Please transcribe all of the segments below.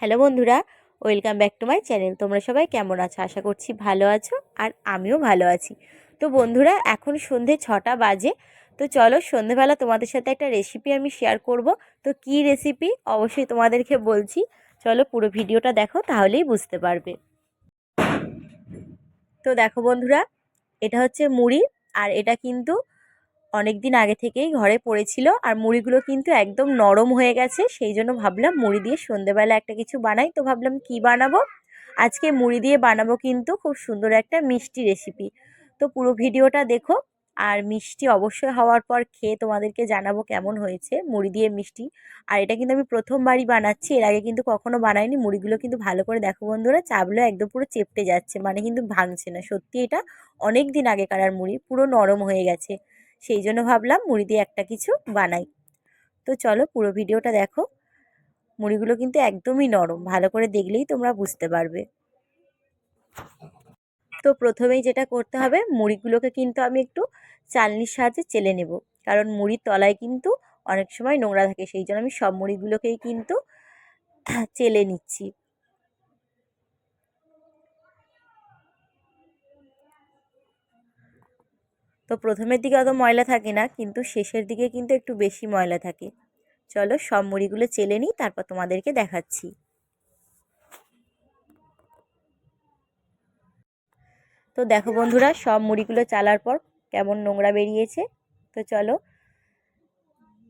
Hello বন্ধুরা, welcome back to my channel. তোমরা সবাই কেমন আছো? আশা করছি ভালো আছো আর আমিও ভালো আছি। তো বন্ধুরা, এখন সন্ধে ছটা বাজে। তো চলো সন্ধেবেলা তোমাদের সাথে একটা রেসিপি আমি শেয়ার করব। তো কি রেসিপি অবশ্যই তোমাদেরকে বলছি। চলো পুরো ভিডিওটা দেখো, তাহলেই বুঝতে পারবে। তো দেখো বন্ধুরা, এটা হচ্ছে মুড়ি আর এটা কিন্তু অনেক দিন আগে থেকেই ঘরে পড়েছিল আর মুড়িগুলো কিন্তু একদম নরম হয়ে গেছে, সেই জন্য ভাবলাম মুড়ি দিয়ে সন্ধেবেলা একটা কিছু বানাই। তো ভাবলাম কি বানাবো? আজকে মুড়ি দিয়ে বানাবো কিন্তু খুব সুন্দর একটা মিষ্টি রেসিপি তো পুরো ভিডিওটা দেখো, আর মিষ্টি অবশ্যই হওয়ার পর খেয়ে তোমাদেরকে জানাব কেমন হয়েছে মুড়ি দিয়ে মিষ্টি। আর এটা কিন্তু আমি প্রথমবারই বানাচ্ছি, এর আগে কিন্তু কখনো বানাইনি, মুড়িগুলো কিন্তু ভালো করে দেখো বন্ধুরা চাপলো একদম পুরো চেপটে যাচ্ছে মানে কিন্তু ভাঙছে না। সত্যি এটা অনেক দিন আগেকার মুড়ি, পুরো নরম হয়ে গেছে। সেই জন্য ভাবলাম মুড়ি দিয়ে একটা কিছু বানাই। তো চলো পুরো ভিডিওটা দেখো। মুড়িগুলো কিন্তু একদমই নরম, ভালো করে দেখলেই তোমরা বুঝতে পারবে। তো প্রথমেই যেটা করতে হবে, মুড়িগুলোকে কিন্তু আমি একটু চালনির সাহায্যে চেলে নেব। কারণ মুড়ির তলায় কিন্তু অনেক সময় নোংরা থাকে, সেই জন্য আমি সব মুড়িগুলোকেই কিন্তু চেলে নিচ্ছি। তো প্রথমের দিকে অত ময়লা থাকে না, কিন্তু শেষের দিকে কিন্তু একটু বেশি ময়লা থাকে। চলো সব মুড়িগুলো চেলে নিই, তারপর তোমাদেরকে দেখাচ্ছি। তো দেখো বন্ধুরা, সব মুড়িগুলো চালার পর কেমন নোংরা বেরিয়েছে। তো চলো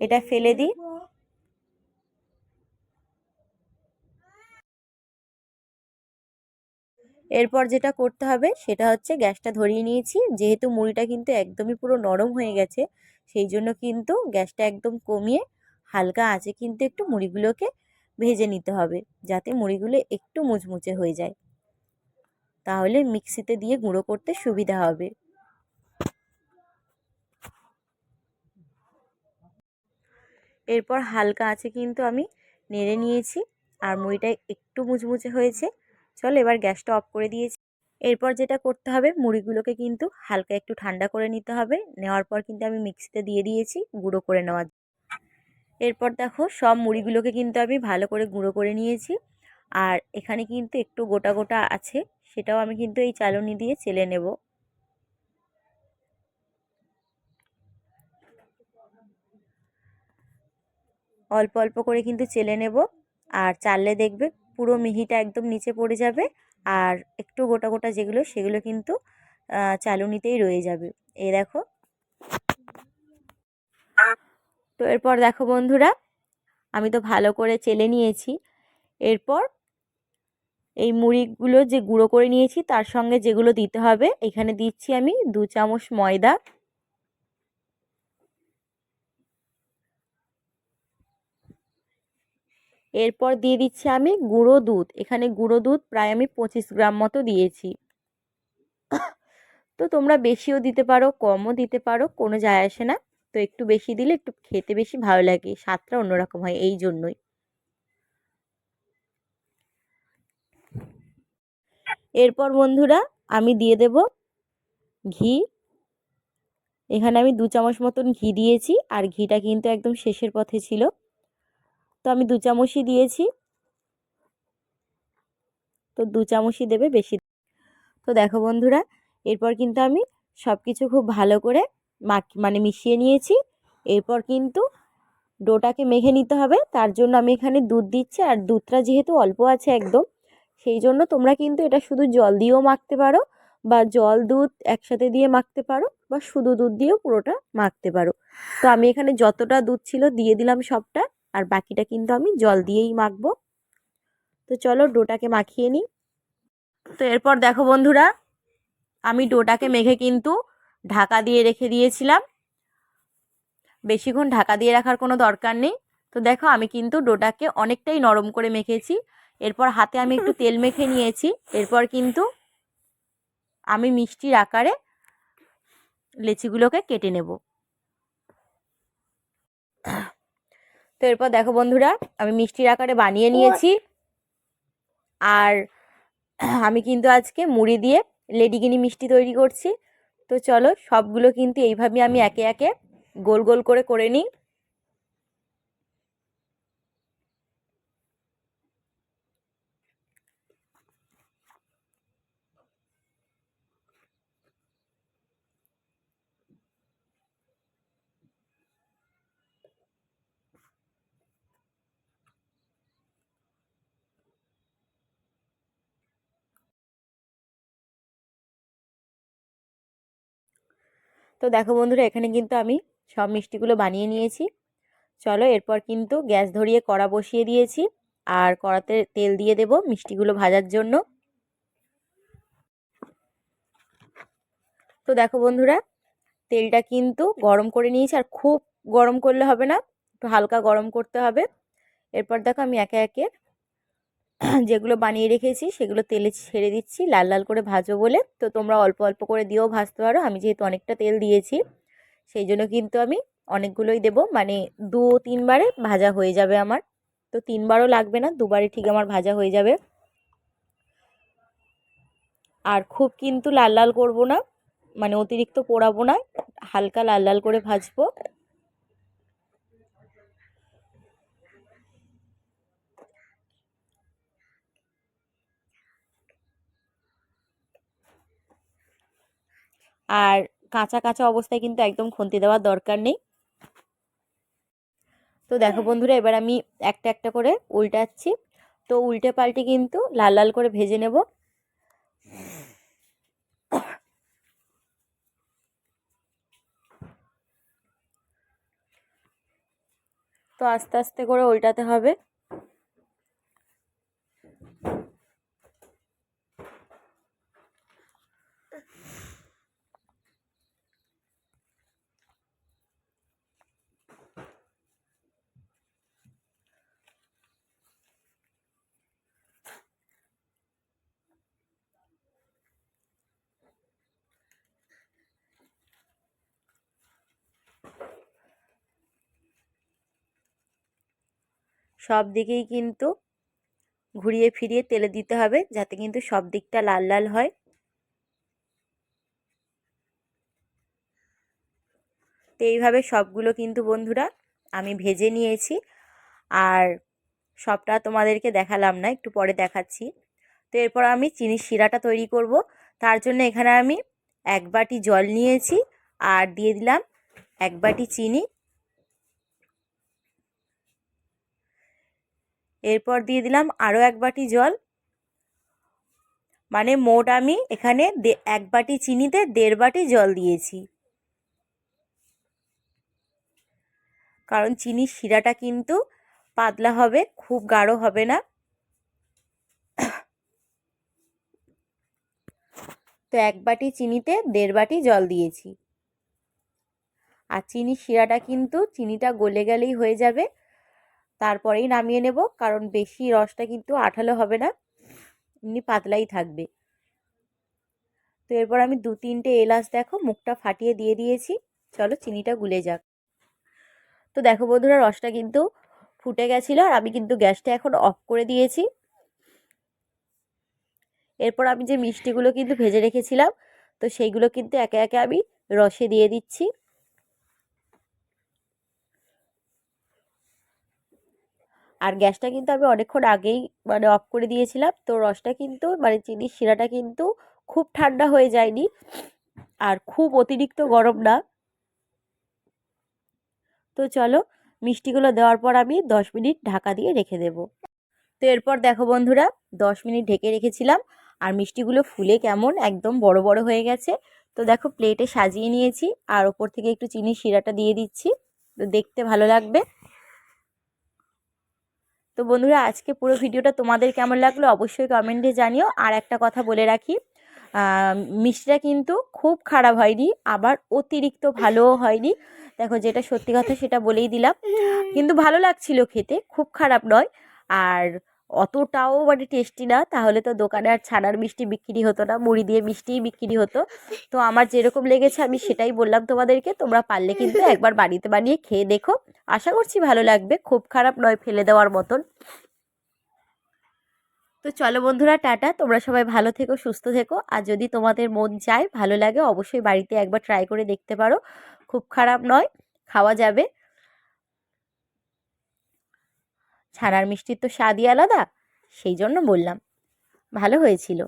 এটা ফেলে দিই। এরপর যেটা করতে হবে সেটা হচ্ছে গ্যাসটা ধরিয়ে নিয়েছি। যেহেতু মুড়িটা কিন্তু একদমই পুরো নরম হয়ে গেছে, সেই জন্য কিন্তু গ্যাসটা একদম কমিয়ে হালকা আছে কিন্তু একটু মুড়িগুলোকে ভেজে নিতে হবে, যাতে মুড়িগুলো একটু মুচমুচে হয়ে যায়। তাহলে মিক্সিতে দিয়ে গুঁড়ো করতে সুবিধা হবে। এরপর হালকা আছে কিন্তু আমি নেড়ে নিয়েছি, আর মুড়িটা একটু মুচমুচে হয়েছে। চলো এবার গ্যাসটা অফ করে দিয়েছি। এরপর যেটা করতে হবে, মুড়িগুলোকে কিন্তু হালকা একটু ঠান্ডা করে নিতে হবে। নেওয়ার পর কিন্তু আমি মিক্সিতে দিয়ে দিয়েছি, গুঁড়ো করে নেওয়ার এরপর দেখো, সব মুড়িগুলোকে কিন্তু আমি ভালো করে গুঁড়ো করে নিয়েছি। আর এখানে কিন্তু একটু গোটা গোটা আছে, সেটাও আমি কিন্তু এই চালনি দিয়ে চেলে নেব। অল্প অল্প করে কিন্তু চেলে নেব। আর চাললে দেখবে পুরো মিহিটা একদম নিচে পড়ে যাবে আর একটু গোটা গোটা যেগুলো সেগুলো কিন্তু চালুনিতেই রয়ে যাবে। এই দেখো। তো এরপর দেখো বন্ধুরা, আমি তো ভালো করে চেলে নিয়েছি। এরপর এই মুড়িগুলো যে গুঁড়ো করে নিয়েছি, তার সঙ্গে যেগুলো দিতে হবে, এখানে দিচ্ছি আমি দু চামচ ময়দা। এরপর দিয়ে দিচ্ছি আমি গুঁড়ো দুধ। এখানে গুঁড়ো দুধ প্রায় আমি পঁচিশ গ্রাম মতো দিয়েছি। তো তোমরা বেশিও দিতে পারো, কমও দিতে পারো, কোনো যায় আসে না। তো একটু বেশি দিলে একটু খেতে বেশি ভালো লাগে, স্বাদটা অন্যরকম হয় এই জন্যই। এরপর বন্ধুরা আমি দিয়ে দেব ঘি। এখানে আমি দু চামচ মতন ঘি দিয়েছি, আর ঘিটা কিন্তু একদম শেষের পথে ছিল। তো আমি দু চামচই দিয়েছি। তো দু চামচই দেবে বেশি। তো দেখো বন্ধুরা, এরপর কিন্তু আমি সব কিছু খুব ভালো করে মাখ মানে মিশিয়ে নিয়েছি। এরপর কিন্তু ডোটাকে মেখে নিতে হবে। তার জন্য আমি এখানে দুধ দিচ্ছি, আর দুধটা যেহেতু অল্প আছে একদম, সেই জন্য তোমরা কিন্তু এটা শুধু জল দিয়েও মাখতে পারো, বা জল, দুধ একসাথে দিয়ে মাখতে পারো, বা শুধু দুধ দিয়েও পুরোটা মাখতে পারো। তো আমি এখানে যতটা দুধ ছিল দিয়ে দিলাম সবটা। আর বাকিটা কিন্তু আমি জল দিয়েই মাখবো। তো চলো ডোটাকে মাখিয়ে নিই। তো এরপর দেখো বন্ধুরা, আমি ডোটাকে মেখে কিন্তু ঢাকা দিয়ে রেখে দিয়েছিলাম। বেশিক্ষণ ঢাকা দিয়ে রাখার কোনো দরকার নেই। তো দেখো আমি কিন্তু ডোটাকে অনেকটাই নরম করে মেখেছি। এরপর হাতে আমি একটু তেল মেখে নিয়েছি। এরপর কিন্তু আমি মিষ্টির আকারে লেচিগুলোকে কেটে নেব। তো এরপর দেখো বন্ধুরা, আমি মিষ্টির আকারে বানিয়ে নিয়েছি। আর আমি কিন্তু আজকে মুড়ি দিয়ে লেডিগিনি মিষ্টি তৈরি করছি। তো চলো সবগুলো কিন্তু এইভাবে আমি একে একে গোল গোল করে করে নিই। তো দেখো বন্ধুরা, এখানে কিন্তু আমি সব মিষ্টিগুলো বানিয়ে নিয়েছি। চলো এরপর কিন্তু গ্যাস ধরিয়ে কড়া বসিয়ে দিয়েছি আর কড়াতে তেল দিয়ে দেব মিষ্টিগুলো ভাজার জন্য। তো দেখো বন্ধুরা, তেলটা কিন্তু গরম করে নিয়েছি আর খুব গরম করলে হবে না, একটু হালকা গরম করতে হবে। এরপর দেখো আমি একে একে যেগুলো বানিয়ে রেখেছি সেগুলো তেলে ছেড়ে দিচ্ছি, লাল লাল করে ভাজো বলে। তো তোমরা অল্প অল্প করে দিয়েও ভাজতে পারো। আমি যেহেতু অনেকটা তেল দিয়েছি, সেই জন্য কিন্তু আমি অনেকগুলোই দেব। মানে দু তিনবারে ভাজা হয়ে যাবে আমার। তো তিনবারও লাগবে না, দুবারে ঠিক আমার ভাজা হয়ে যাবে। আর খুব কিন্তু লাল লাল করব না মানে অতিরিক্ত পোড়াবো না, হালকা লাল লাল করে ভাজবো। আর কাঁচা কাঁচা অবস্থায় কিন্তু একদম খুন্তি দেওয়ার দরকার নেই। তো দেখো বন্ধুরা, এবার আমি একটা একটা করে উল্টাচ্ছি। তো উল্টে পাল্টে কিন্তু লাল লাল করে ভেজে নেব। তো আস্তে আস্তে করে উল্টাতে হবে। সব দিকেই কিন্তু ঘুরিয়ে ফিরিয়ে তেলে দিতে হবে যাতে কিন্তু সব দিকটা লাল লাল হয়। তো এইভাবে সবগুলো কিন্তু বন্ধুরা আমি ভেজে নিয়েছি আর সবটা তোমাদেরকে দেখালাম না, একটু পরে দেখাচ্ছি। তো এরপর আমি চিনির শিরাটা তৈরি করব। তার জন্য এখানে আমি এক বাটি জল নিয়েছি আর দিয়ে দিলাম এক বাটি চিনি। এরপর দিয়ে দিলাম আরও এক বাটি জল। মানে মোট আমি এখানে এক বাটি চিনিতে দেড় বাটি জল দিয়েছি। কারণ চিনির শিরাটা কিন্তু পাতলা হবে, খুব গাঢ় হবে না। তো এক বাটি চিনিতে দেড় বাটি জল দিয়েছি। আর চিনির শিরাটা কিন্তু চিনিটা গলে গেলেই হয়ে যাবে। তারপরেই নামিয়ে নেব। কারণ বেশি রসটা কিন্তু আঠালো হবে না, এমনি পাতলাই থাকবে। তো এরপর আমি দু তিনটে এলাচ দেখো, মুখটা ফাটিয়ে দিয়ে দিয়েছি। চলো চিনিটা গুলে যাক। তো দেখো বন্ধুরা, রসটা কিন্তু ফুটে গেছিল আর আমি কিন্তু গ্যাসটা এখন অফ করে দিয়েছি। এরপর আমি যে মিষ্টিগুলো কিন্তু ভেজে রেখেছিলাম, তো সেইগুলো কিন্তু একে একে আমি রসে দিয়ে দিচ্ছি। আর গ্যাসটা কিন্তু আমি অনেকক্ষণ আগেই মানে অফ করে দিয়েছিলাম। তো রসটা কিন্তু মানে চিনির শিরাটা কিন্তু খুব ঠান্ডা হয়ে যায়নি। আর খুব অতিরিক্ত গরম না। তো চলো মিষ্টিগুলো দেওয়ার পর আমি দশ মিনিট ঢাকা দিয়ে রেখে দেব। তো এরপর দেখো বন্ধুরা, দশ মিনিট ঢেকে রেখেছিলাম। আর মিষ্টিগুলো ফুলে কেমন একদম বড় বড় হয়ে গেছে। তো দেখো প্লেটে সাজিয়ে নিয়েছি। আর ওপর থেকে একটু চিনির শিরাটা দিয়ে দিচ্ছি। তো দেখতে ভালো লাগবে। তো বন্ধুরা, আজকে পুরো ভিডিওটা তোমাদের কেমন লাগল অবশ্যই কমেন্টে জানিও। আর একটা কথা বলে রাখি মিষ্টিটা কিন্তু খুব খারাপ হয়নি, আবার অতিরিক্ত ভালোও হয়নি। দেখো যেটা সত্যি কথা সেটা বলেই দিলাম। কিন্তু ভালো লাগছিল খেতে, খুব খারাপ নয়। আর অতটাও মানে টেস্টি না। তাহলে তো দোকানে আর ছানার মিষ্টি বিক্রি হতো না মুড়ি দিয়ে মিষ্টিই বিক্রি হতো। তো আমার যেরকম লেগেছে আমি সেটাই বললাম তোমাদেরকে তোমরা পারলে কিন্তু একবার বাড়িতে বানিয়ে খেয়ে দেখো। আশা করছি ভালো লাগবে খুব খারাপ নয় ফেলে দেওয়ার মতন। তো চলো বন্ধুরা টাটা। তোমরা সবাই ভালো থেকো সুস্থ থেকো। আর যদি তোমাদের মন চায় ভালো লাগে অবশ্যই বাড়িতে একবার ট্রাই করে দেখতে পারো। খুব খারাপ নয় খাওয়া যাবে। ছানার মিষ্টির তো স্বাদই আলাদা। সেই জন্য বললাম ভালো হয়েছিল।